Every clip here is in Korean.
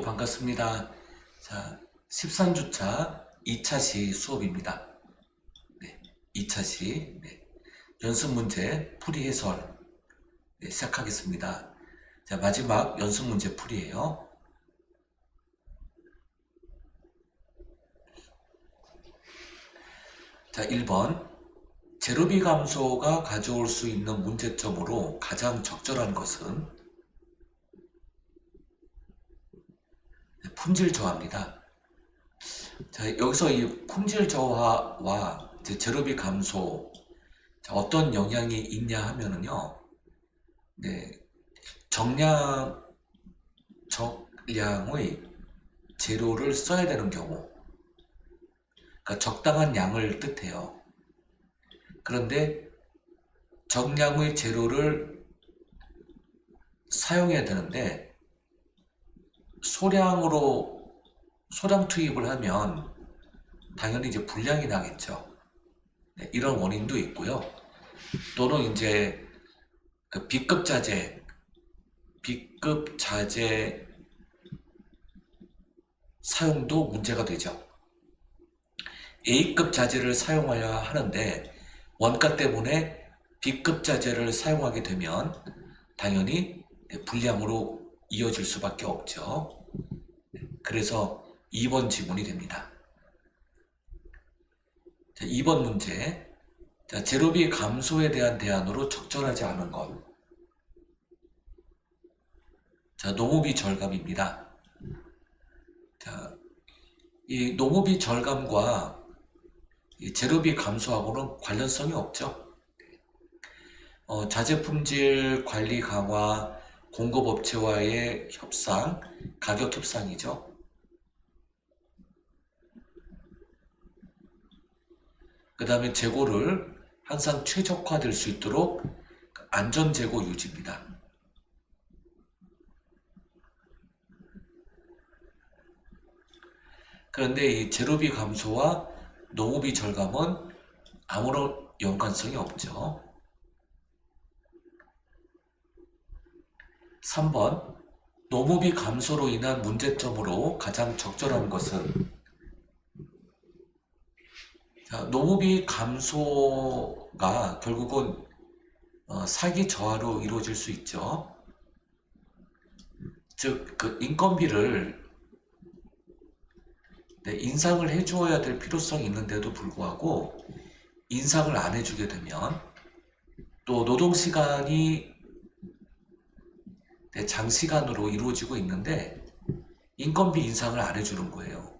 또 반갑습니다. 자, 13주차 2차시 수업입니다. 네, 2차시 네, 연습 문제 풀이 해설 네, 시작하겠습니다. 자, 마지막 연습 문제 풀이에요. 자, 1번 제로비 감소가 가져올 수 있는 문제점으로 가장 적절한 것은 품질 저하입니다. 자, 여기서 이 품질 저하와 제로비 감소 자, 어떤 영향이 있냐 하면은요. 네, 정량 적량의 재료를 써야 되는 경우 그러니까 적당한 양을 뜻해요. 그런데 적량의 재료를 사용해야 되는데 소량으로 소량 투입을 하면 당연히 이제 불량이 나겠죠. 네, 이런 원인도 있고요. 또는 이제 그 B급 자재, B급 자재 사용도 문제가 되죠. A급 자재를 사용해야 하는데 원가 때문에 B급 자재를 사용하게 되면 당연히 불량으로 이어질 수밖에 없죠. 그래서 2번 지문이 됩니다. 자, 2번 문제. 자, 제로비 감소에 대한 대안으로 적절하지 않은 것. 자, 농업이 절감입니다. 자, 이 농업이 절감과 이 제로비 감소하고는 관련성이 없죠. 어, 자재 품질 관리 강화, 공급업체와의 협상, 가격 협상이죠. 그 다음에 재고를 항상 최적화될 수 있도록 안전 재고 유지입니다. 그런데 이 제로비 감소와 농업이 절감은 아무런 연관성이 없죠. 3번 농업이 감소로 인한 문제점으로 가장 적절한 것은 자, 농업이 감소가 결국은 어, 사기 저하로 이루어질 수 있죠. 즉, 그 인건비를 네, 인상을 해주어야 될 필요성이 있는데도 불구하고 인상을 안 해주게 되면 또 노동 시간이 네, 장시간으로 이루어지고 있는데 인건비 인상을 안 해주는 거예요.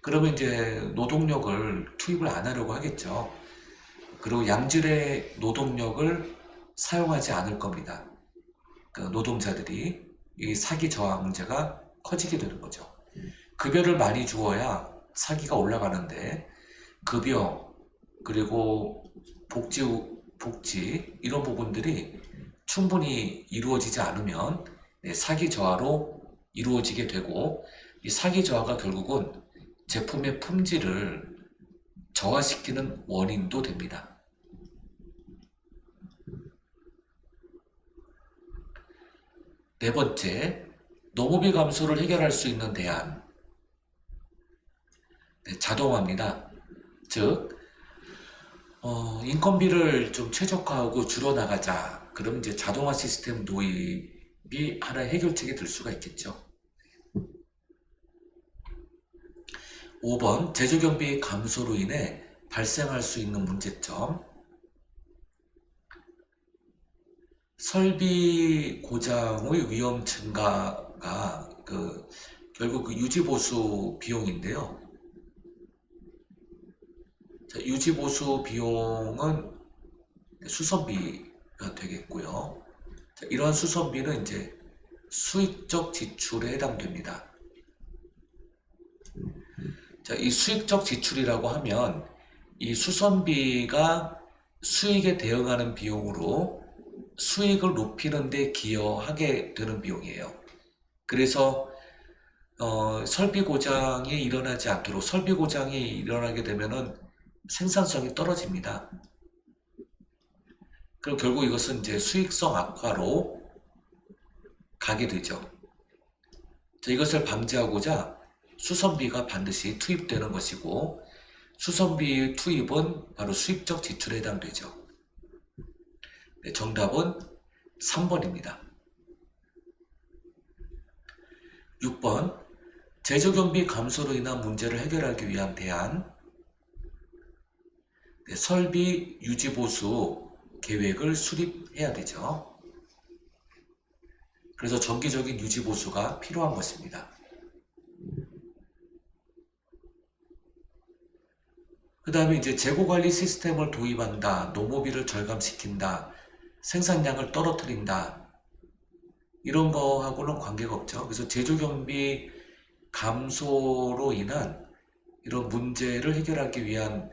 그러면 이제 노동력을 투입을 안 하려고 하겠죠. 그리고 양질의 노동력을 사용하지 않을 겁니다. 그 노동자들이 이 사기 저하 문제가 커지게 되는 거죠. 급여를 많이 주어야 사기가 올라가는데 급여 그리고 복지 복지 이런 부분들이 충분히 이루어지지 않으면 네, 사기 저하로 이루어지게 되고 이 사기 저하가 결국은 제품의 품질을 저하시키는 원인도 됩니다. 네 번째, 농업의 감소를 해결할 수 있는 대안. 네, 자동화입니다. 즉, 어, 인건비를 좀 최적화하고 줄여나가자. 그럼 이제 자동화 시스템 도입이 하나의 해결책이 될 수가 있겠죠. 5번 제조 경비 감소로 인해 발생할 수 있는 문제점 설비 고장의 위험 증가가 그 결국 그 유지보수 비용인데요. 자, 유지보수 비용은 수선비가 되겠고요. 자, 이러한 수선비는 이제 수익적 지출에 해당됩니다. 자, 이 수익적 지출이라고 하면 이 수선비가 수익에 대응하는 비용으로 수익을 높이는 데 기여하게 되는 비용이에요. 그래서 어, 설비 고장이 일어나지 않도록 설비 고장이 일어나게 되면은 생산성이 떨어집니다. 그럼 결국 이것은 이제 수익성 악화로 가게 되죠. 자, 이것을 방지하고자 수선비가 반드시 투입되는 것이고 수선비 투입은 바로 수입적 지출에 해당되죠. 네, 정답은 3번입니다. 6번 제조경비 감소로 인한 문제를 해결하기 위한 대안 네, 설비 유지보수 계획을 수립해야 되죠. 그래서 정기적인 유지보수가 필요한 것입니다. 그 다음에 이제 재고관리 시스템을 도입한다, 노무비를 절감시킨다, 생산량을 떨어뜨린다, 이런 거하고는 관계가 없죠. 그래서 제조 경비 감소로 인한 이런 문제를 해결하기 위한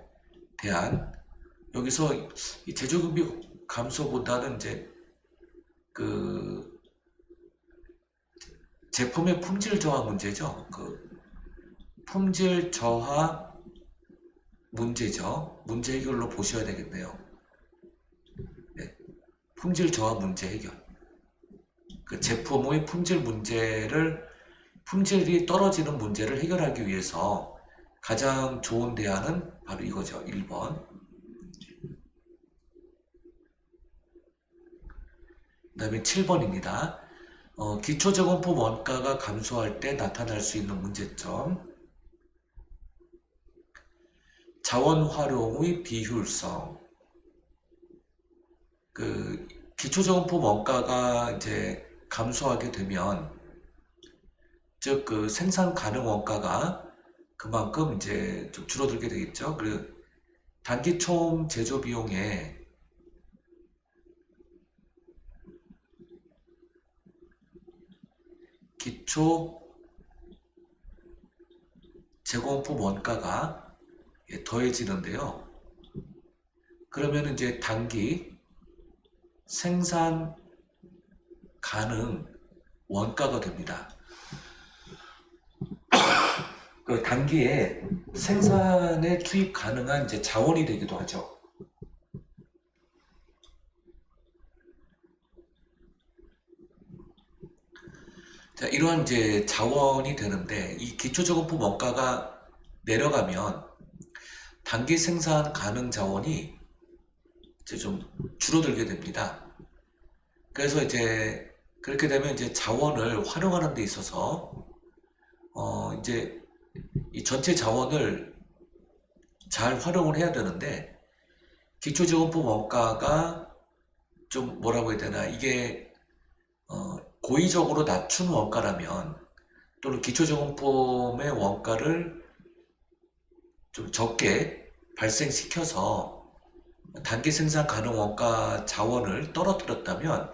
대안, 여기서 이 제조경비 감소보다는 이제 그 제품의 품질 저하 문제죠. 그 품질 저하 문제죠. 문제 해결로 보셔야 되겠네요. 네. 품질 저하 문제 해결. 그 제품의 품질 문제를 품질이 떨어지는 문제를 해결하기 위해서 가장 좋은 대안은 바로 이거죠. 1번. 다음에 7번입니다. 어, 기초저금품 원가가 감소할 때 나타날 수 있는 문제점. 자원 활용의 비효율성. 그 기초저금품 원가가 이제 감소하게 되면 즉 그 생산 가능 원가가 그만큼 이제 좀 줄어들게 되겠죠. 그리고 단기 총 제조 비용에 기초 제공품 원가가 예, 더해지는데요. 그러면 이제 단기 생산 가능 원가가 됩니다. 그 단기에 생산에 투입 가능한 이제 자원이 되기도 하죠. 자, 이러한 이제 자원이 되는데 이 기초저금품 원가가 내려가면 단기 생산 가능 자원이 이제 좀 줄어들게 됩니다. 그래서 이제 그렇게 되면 이제 자원을 활용하는 데 있어서 어 이제 이 전체 자원을 잘 활용을 해야 되는데 기초저금품 원가가 좀 뭐라고 해야 되나 이게 어 고의적으로 낮춘 원가라면 또는 기초저금품의 원가를 좀 적게 발생시켜서 단기 생산 가능 원가 자원을 떨어뜨렸다면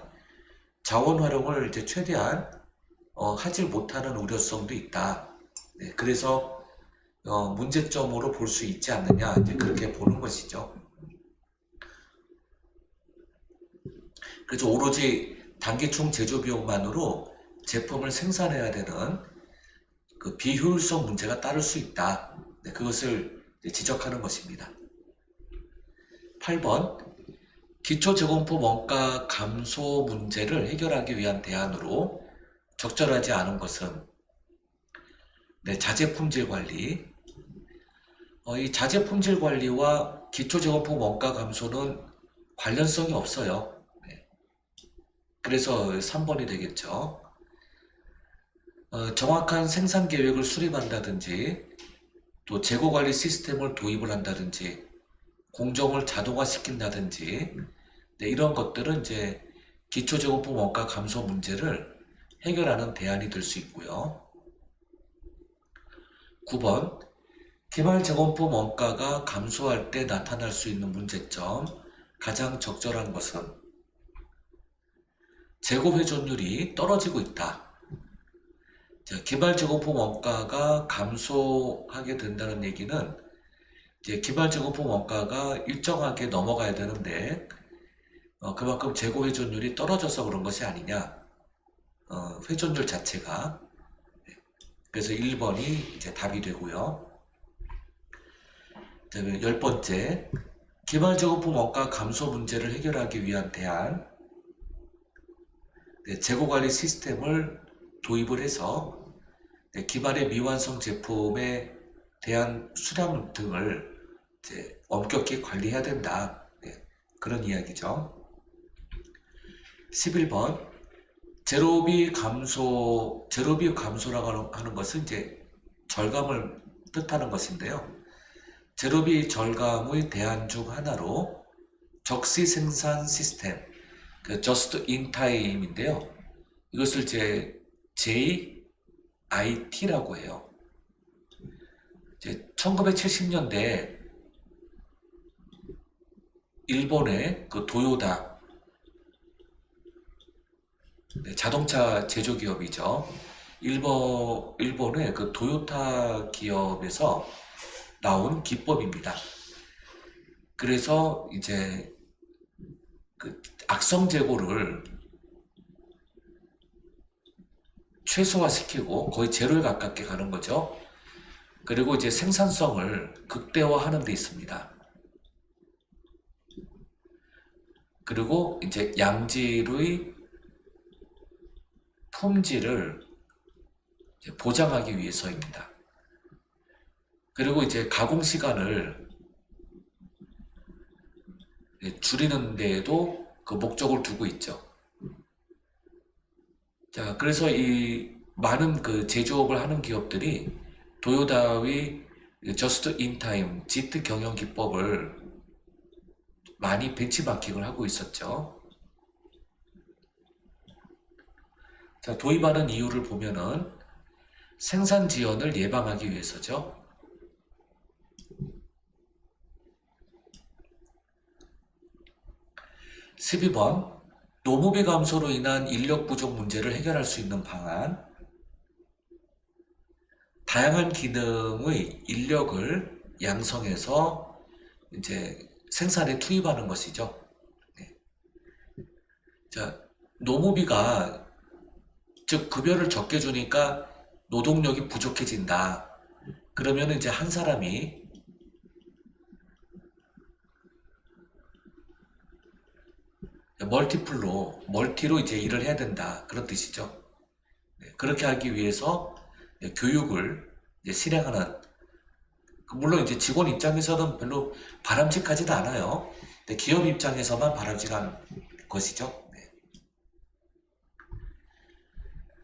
자원 활용을 이제 최대한 어, 하지 못하는 우려성도 있다. 네, 그래서 어, 문제점으로 볼 수 있지 않느냐 이제 그렇게 보는 것이죠. 그래서 오로지 단기총 제조 비용만으로 제품을 생산해야 되는 그 비효율성 문제가 따를 수 있다. 네, 그것을 지적하는 것입니다. 8번 기초 제공품 원가 감소 문제를 해결하기 위한 대안으로 적절하지 않은 것은 네, 자재 품질 관리. 어, 이 자재 품질 관리와 기초 제공품 원가 감소는 관련성이 없어요. 네. 그래서 3번이 되겠죠. 어, 정확한 생산 계획을 수립한다든지 또 재고 관리 시스템을 도입을 한다든지 공정을 자동화시킨다든지 네, 이런 것들은 이제 기초제공품 원가 감소 문제를 해결하는 대안이 될 수 있고요. 9번 개발 제공품 원가가 감소할 때 나타날 수 있는 문제점 가장 적절한 것은 재고 회전율이 떨어지고 있다. 자, 개발 제공품 원가가 감소하게 된다는 얘기는 이제 개발 제공품 원가가 일정하게 넘어가야 되는데 어, 그만큼 재고 회전율이 떨어져서 그런 것이 아니냐. 어, 회전율 자체가 네. 그래서 1번이 이제 답이 되고요. 그다음에 열 번째 개발 제공품 원가 감소 문제를 해결하기 위한 대안 네, 재고 관리 시스템을 도입을 해서 네, 기발의 미완성 제품에 대한 수량 등을 엄격히 관리해야 된다. 네, 그런 이야기죠. 11번 제로비 감소, 제로비 감소라고 하는 것은 이제 절감을 뜻하는 것인데요. 제로비 절감의 대안 중 하나로 적시 생산 시스템, 그 just in time인데요. 이것을 이제 JIT라고 해요. 이제 1970년대 일본의 그 도요다 네, 자동차 제조 기업이죠. 일본 일본의 그 도요타 기업에서 나온 기법입니다. 그래서 이제 그 악성 재고를 최소화시키고 거의 제로에 가깝게 가는 거죠. 그리고 이제 생산성을 극대화하는 데 있습니다. 그리고 이제 양질의 품질을 보장하기 위해서입니다. 그리고 이제 가공 시간을 예, 줄이는 데에도 그 목적을 두고 있죠. 자, 그래서 이 많은 그 제조업을 하는 기업들이 도요다의 저스트 인타임 지트 경영 기법을 많이 벤치마킹을 하고 있었죠. 자, 도입하는 이유를 보면은 생산 지연을 예방하기 위해서죠. 12번 노무비 감소로 인한 인력 부족 문제를 해결할 수 있는 방안 다양한 기능의 인력을 양성해서 이제 생산에 투입하는 것이죠. 네. 자, 노무비가 즉 급여를 적게 주니까 노동력이 부족해진다. 그러면 이제 한 사람이 멀티플로 멀티로 이제 일을 해야 된다 그런 뜻이죠. 네, 그렇게 하기 위해서 네, 교육을 실행하는 그 물론 이제 직원 입장에서는 별로 바람직하지도 않아요. 기업 입장에서만 바람직한 것이죠. 네.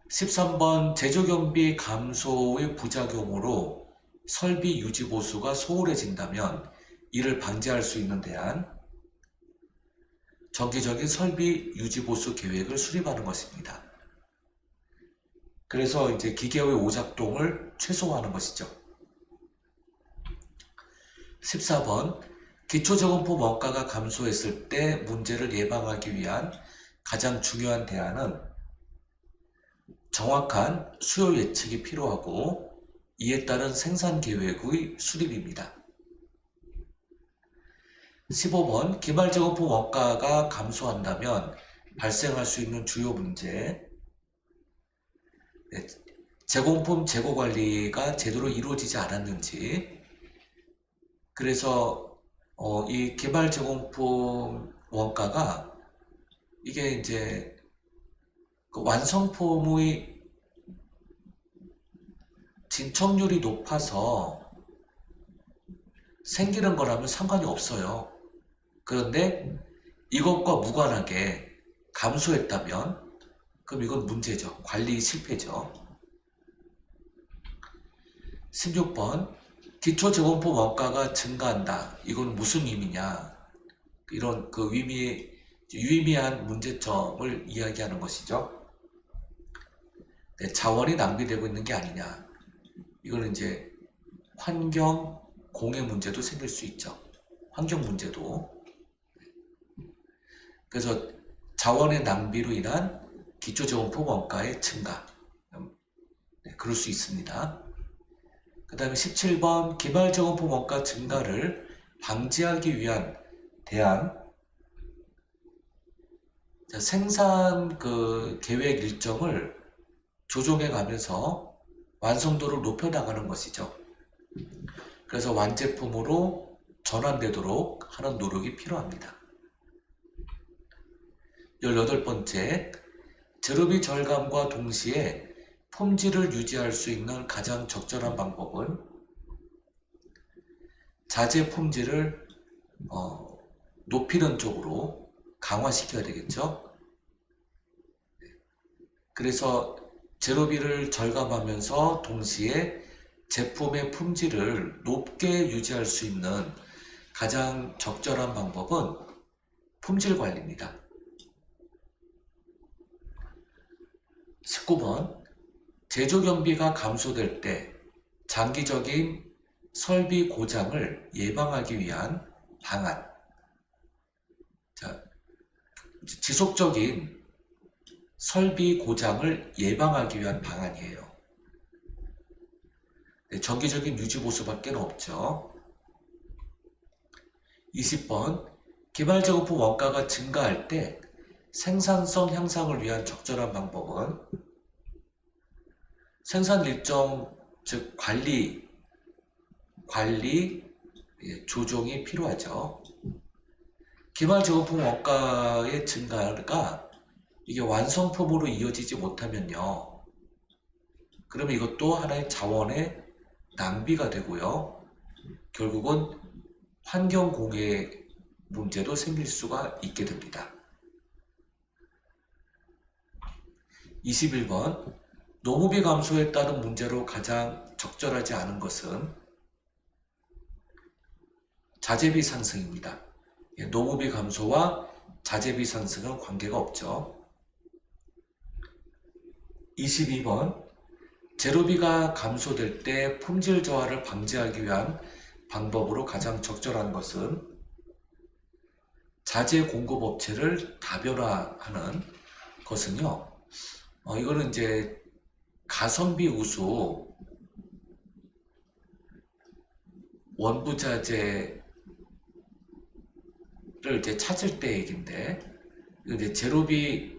13번 제조 경비 감소의 부작용으로 설비 유지 보수가 소홀해진다면 이를 방지할 수 있는 대안 정기적인 설비 유지 보수 계획을 수립하는 것입니다. 그래서 이제 기계의 오작동을 최소화하는 것이죠. 14번 기초저금포 원가가 감소했을 때 문제를 예방하기 위한 가장 중요한 대안은 정확한 수요 예측이 필요하고 이에 따른 생산 계획의 수립입니다. 15번 기말저금포 원가가 감소한다면 발생할 수 있는 주요 문제 네, 제공품 재고 관리가 제대로 이루어지지 않았는지 그래서 어, 이 개발 제공품 원가가 이게 이제 그 완성품의 진척률이 높아서 생기는 거라면 상관이 없어요. 그런데 이것과 무관하게 감소했다면 그럼 이건 문제죠. 관리 실패죠. 16번 기초 재원품 원가가 증가한다. 이건 무슨 의미냐? 이런 그 의미 유의미한 문제점을 이야기하는 것이죠. 네, 자원이 낭비되고 있는 게 아니냐. 이거는 이제 환경 공해 문제도 생길 수 있죠. 환경 문제도. 그래서 자원의 낭비로 인한 기초재원품 원가의 증가. 네, 그럴 수 있습니다. 그 다음에 17번 개발재원품 원가 증가를 방지하기 위한 대안. 자, 생산 그 계획 일정을 조정해 가면서 완성도를 높여 나가는 것이죠. 그래서 완제품으로 전환되도록 하는 노력이 필요합니다. 18번째, 제로비 절감과 동시에 품질을 유지할 수 있는 가장 적절한 방법은 자재 품질을 어, 높이는 쪽으로 강화시켜야 되겠죠. 그래서 제로비를 절감하면서 동시에 제품의 품질을 높게 유지할 수 있는 가장 적절한 방법은 품질 관리입니다. 19번 제조 경비가 감소될 때 장기적인 설비 고장을 예방하기 위한 방안. 자, 지속적인 설비 고장을 예방하기 위한 방안이에요. 네, 정기적인 유지 보수밖에 없죠. 20번 개발 작업품 원가가 증가할 때 생산성 향상을 위한 적절한 방법은 생산 일정 즉 관리 관리 예, 조정이 필요하죠. 개발 작업품 원가의 증가가 이게 완성품으로 이어지지 못하면요. 그러면 이것도 하나의 자원의 낭비가 되고요. 결국은 환경 공해 문제도 생길 수가 있게 됩니다. 21번 노무비 감소에 따른 문제로 가장 적절하지 않은 것은 자재비 상승입니다. 예, 노무비 감소와 자재비 상승은 관계가 없죠. 22번 제로비가 감소될 때 품질 저하를 방지하기 위한 방법으로 가장 적절한 것은 자재 공급 업체를 다변화하는 것은요. 어, 이거는 이제 가성비 우수 원부 자재를 이제 찾을 때 얘긴데 이제 제로비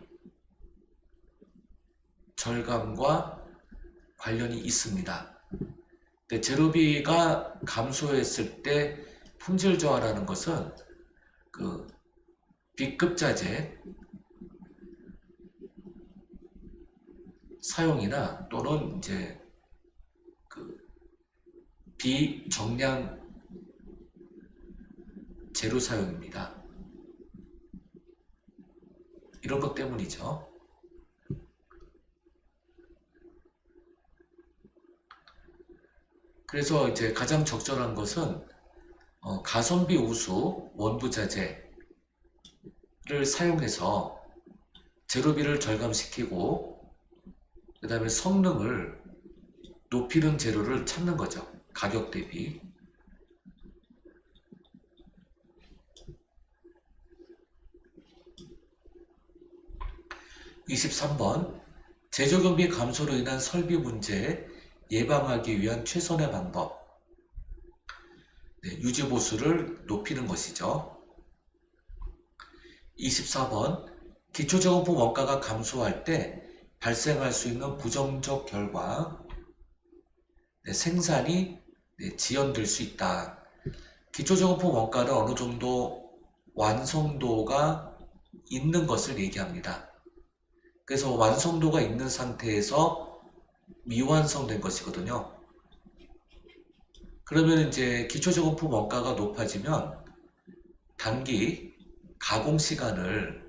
절감과 관련이 있습니다. 근데 제로비가 감소했을 때 품질 저하라는 것은 그 B급 자재 사용이나 또는 이제 그 비정량 재료 사용입니다. 이런 것 때문이죠. 그래서 이제 가장 적절한 것은 어, 가성비 우수 원부 자재를 사용해서 재료비를 절감시키고 그 다음에 성능을 높이는 재료를 찾는 거죠. 가격 대비. (23번) 제조 경비 감소로 인한 설비 문제 예방하기 위한 최선의 방법 네, 유지 보수를 높이는 것이죠. 24번 기초작업품 원가가 감소할 때 발생할 수 있는 부정적 결과 네, 생산이 네, 지연될 수 있다. 기초작업품 원가는 어느 정도 완성도가 있는 것을 얘기합니다. 그래서 완성도가 있는 상태에서 미완성된 것이거든요. 그러면 이제 기초작업품 원가가 높아지면 단기 가공 시간을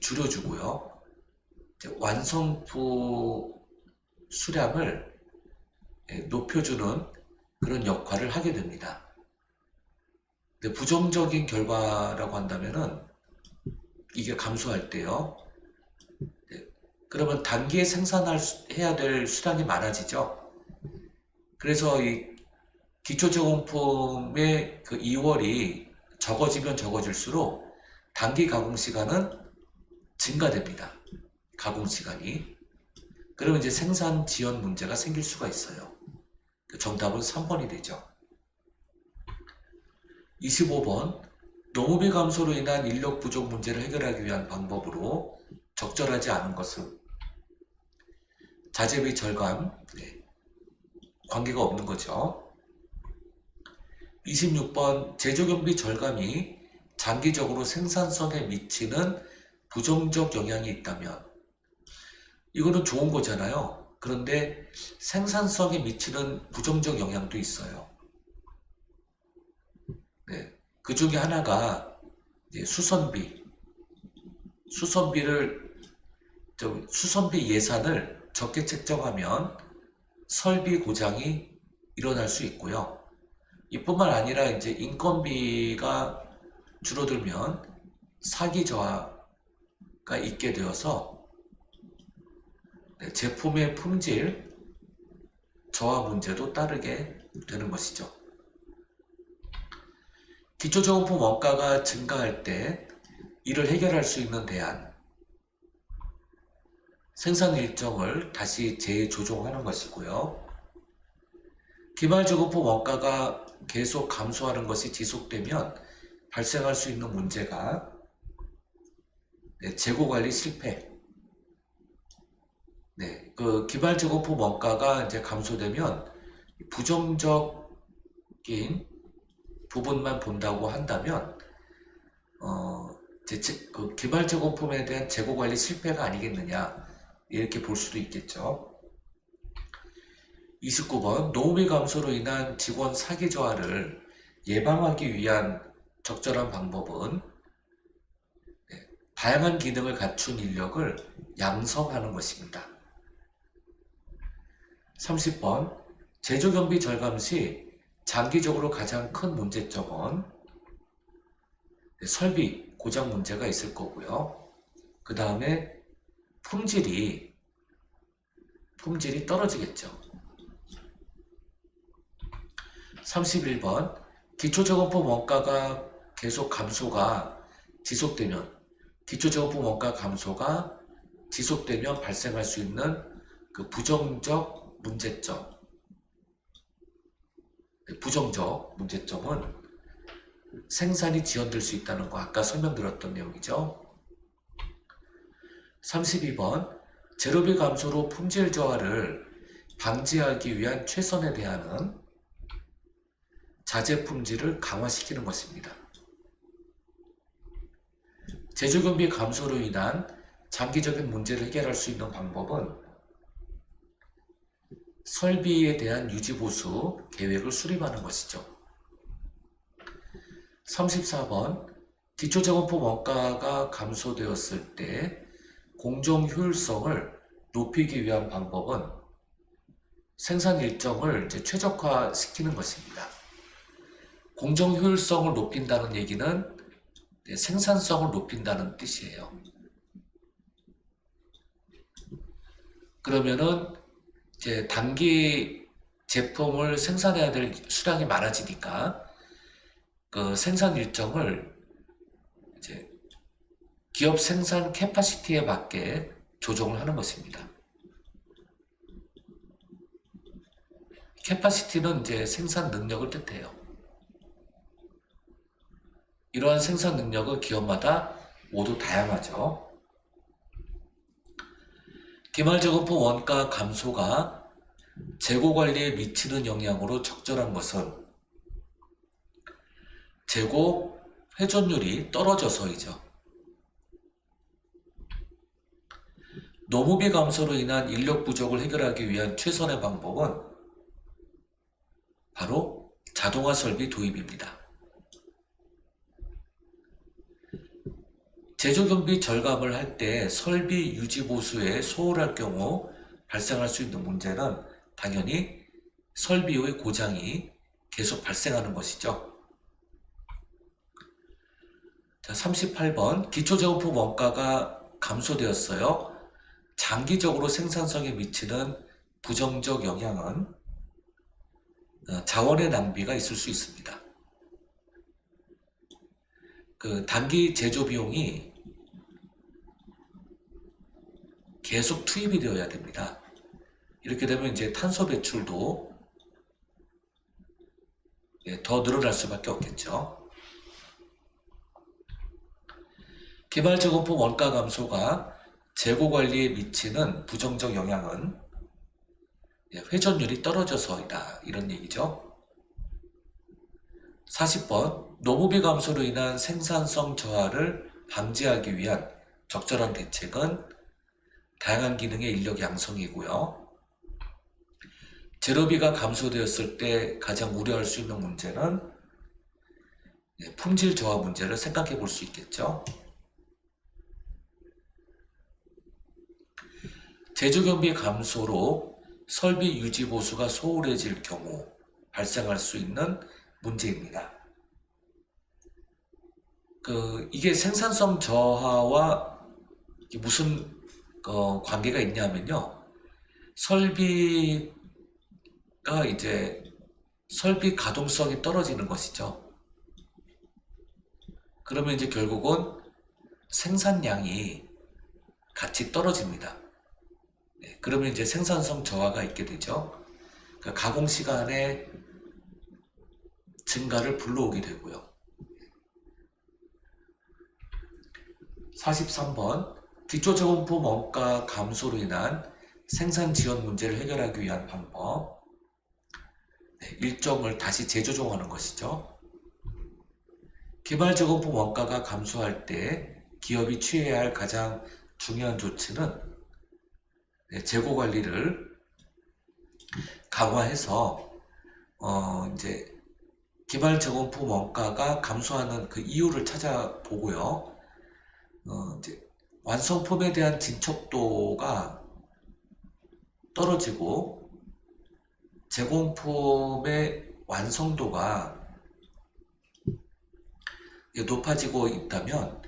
줄여주고요. 완성품 수량을 높여주는 그런 역할을 하게 됩니다. 근데 부정적인 결과라고 한다면은 이게 감소할 때요. 그러면 단기에 생산할 수, 해야 될 수량이 많아지죠. 그래서 이 기초제공품의 그 2월이 적어지면 적어질수록 단기 가공 시간은 증가됩니다. 가공 시간이. 그러면 이제 생산 지연 문제가 생길 수가 있어요. 그 정답은 3번이 되죠. 25번 농업의 감소로 인한 인력 부족 문제를 해결하기 위한 방법으로 적절하지 않은 것은 자재비 절감 네. 관계가 없는 거죠. 26번 제조경비 절감이 장기적으로 생산성에 미치는 부정적 영향이 있다면 이거는 좋은 거잖아요. 그런데 생산성에 미치는 부정적 영향도 있어요. 네. 그 중에 하나가 수선비. 수선비를, 저 수선비 예산을 적게 책정하면 설비 고장이 일어날 수 있고요. 이뿐만 아니라 이제 인건비가 줄어들면 사기 저하가 있게 되어서 네, 제품의 품질 저하 문제도 따르게 되는 것이죠. 기초저금품 원가가 증가할 때 이를 해결할 수 있는 대안, 생산 일정을 다시 재조정하는 것이고요. 기말저금품 원가가 계속 감소하는 것이 지속되면 발생할 수 있는 문제가 네, 재고 관리 실패. 네, 그 기말저금품 원가가 이제 감소되면 부정적인 부분만 본다고 한다면 어, 제- 그 기말저금품에 대한 재고 관리 실패가 아니겠느냐 이렇게 볼 수도 있겠죠. 29번 노후비 감소로 인한 직원 사기 저하를 예방하기 위한 적절한 방법은 네, 다양한 기능을 갖춘 인력을 양성하는 것입니다. 30번 제조 경비 절감 시 장기적으로 가장 큰 문제점은 네, 설비 고장 문제가 있을 거고요. 그 다음에 품질이 품질이 떨어지겠죠. 31번 기초저금품 원가가 계속 감소가 지속되면 기초저금품 원가 감소가 지속되면 발생할 수 있는 그 부정적 문제점 네, 부정적 문제점은 생산이 지연될 수 있다는 거 아까 설명드렸던 내용이죠. 32번 제로비 감소로 품질 저하를 방지하기 위한 최선의 대안은 자재 품질을 강화시키는 것입니다. 제조경비 감소로 인한 장기적인 문제를 해결할 수 있는 방법은 설비에 대한 유지보수 계획을 수립하는 것이죠. 34번 기초자원품 원가가 감소되었을 때 공정 효율성을 높이기 위한 방법은 생산 일정을 최적화시키는 것입니다. 공정 효율성을 높인다는 얘기는 네, 생산성을 높인다는 뜻이에요. 그러면은 이제 단기 제품을 생산해야 될 수량이 많아지니까 그 생산 일정을 이제 기업 생산 캐파시티에 맞게 조정을 하는 것입니다. 캐파시티는 이제 생산 능력을 뜻해요. 이러한 생산 능력은 기업마다 모두 다양하죠. 기말저금품 원가 감소가 재고 관리에 미치는 영향으로 적절한 것은 재고 회전율이 떨어져서이죠. 노무비 감소로 인한 인력 부족을 해결하기 위한 최선의 방법은 바로 자동화 설비 도입입니다. 제조 경비 절감을 할 때 설비 유지 보수에 소홀할 경우 발생할 수 있는 문제는 당연히 설비의 고장이 계속 발생하는 것이죠. 자, 38번 기초제품품 원가가 감소되었어요. 장기적으로 생산성에 미치는 부정적 영향은 어, 자원의 낭비가 있을 수 있습니다. 그 단기 제조 비용이 계속 투입이 되어야 됩니다. 이렇게 되면 이제 탄소 배출도 예, 더 늘어날 수밖에 없겠죠. 개발저금품 원가 감소가 재고 관리에 미치는 부정적 영향은 예, 회전율이 떨어져서이다. 이런 얘기죠. 40번 노무비 감소로 인한 생산성 저하를 방지하기 위한 적절한 대책은 다양한 기능의 인력 양성이고요. 재료비가 감소되었을 때 가장 우려할 수 있는 문제는 예, 품질 저하 문제를 생각해 볼 수 있겠죠. 제조 경비 감소로 설비 유지 보수가 소홀해질 경우 발생할 수 있는 문제입니다. 그 이게 생산성 저하와 무슨 어, 관계가 있냐면요. 설비가 이제 설비 가동성이 떨어지는 것이죠. 그러면 이제 결국은 생산량이 같이 떨어집니다. 네, 그러면 이제 생산성 저하가 있게 되죠. 그러니까 가공 시간의 증가를 불러오게 되고요. 43번 기초 제공품 원가 감소로 인한 생산 지원 문제를 해결하기 위한 방법 네, 일정을 다시 재조정하는 것이죠. 개발 제공품 원가가 감소할 때 기업이 취해야 할 가장 중요한 조치는 네, 재고 관리를 강화해서 어 이제 개발 제공품 원가가 감소하는 그 이유를 찾아보고요. 어 이제 완성품에 대한 진척도가 떨어지고 제공품의 완성도가 높아지고 있다면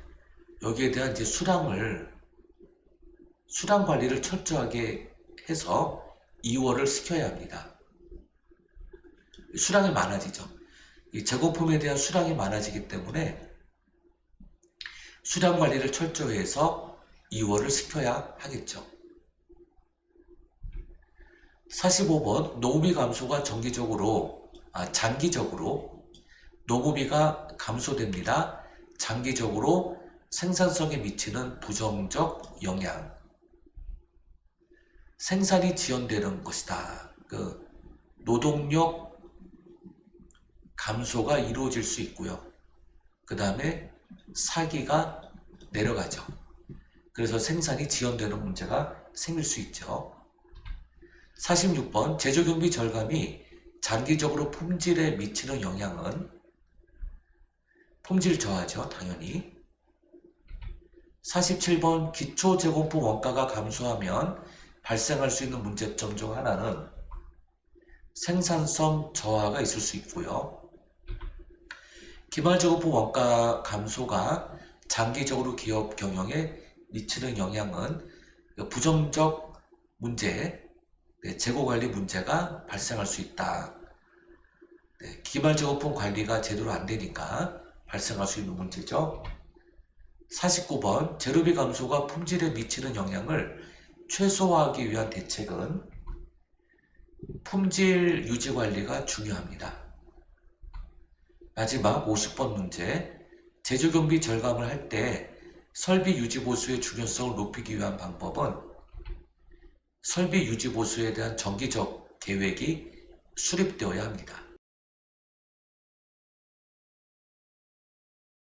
여기에 대한 이제 수량을 수량 관리를 철저하게 해서 이월을 시켜야 합니다. 수량이 많아지죠. 이 제공품에 대한 수량이 많아지기 때문에 수량 관리를 철저히 해서 이월을 시켜야 하겠죠. 45번 노무비 감소가 정기적으로 아, 장기적으로 노무비가 감소됩니다. 장기적으로 생산성에 미치는 부정적 영향 생산이 지연되는 것이다. 그 노동력 감소가 이루어질 수 있고요. 그 다음에 사기가 내려가죠. 그래서 생산이 지연되는 문제가 생길 수 있죠. 46번 제조 경비 절감이 장기적으로 품질에 미치는 영향은 품질 저하죠. 당연히. 47번 기초 제공품 원가가 감소하면 발생할 수 있는 문제점 중 하나는 생산성 저하가 있을 수 있고요. 기말 제공품 원가 감소가 장기적으로 기업 경영에 미치는 영향은 부정적 문제, 네, 재고 관리 문제가 발생할 수 있다. 네, 기말 제공품 관리가 제대로 안 되니까 발생할 수 있는 문제죠. 49번 재료비 감소가 품질에 미치는 영향을 최소화하기 위한 대책은 품질 유지 관리가 중요합니다. 마지막 50번 문제 제조 경비 절감을 할 때 설비 유지 보수의 중요성을 높이기 위한 방법은 설비 유지 보수에 대한 정기적 계획이 수립되어야 합니다.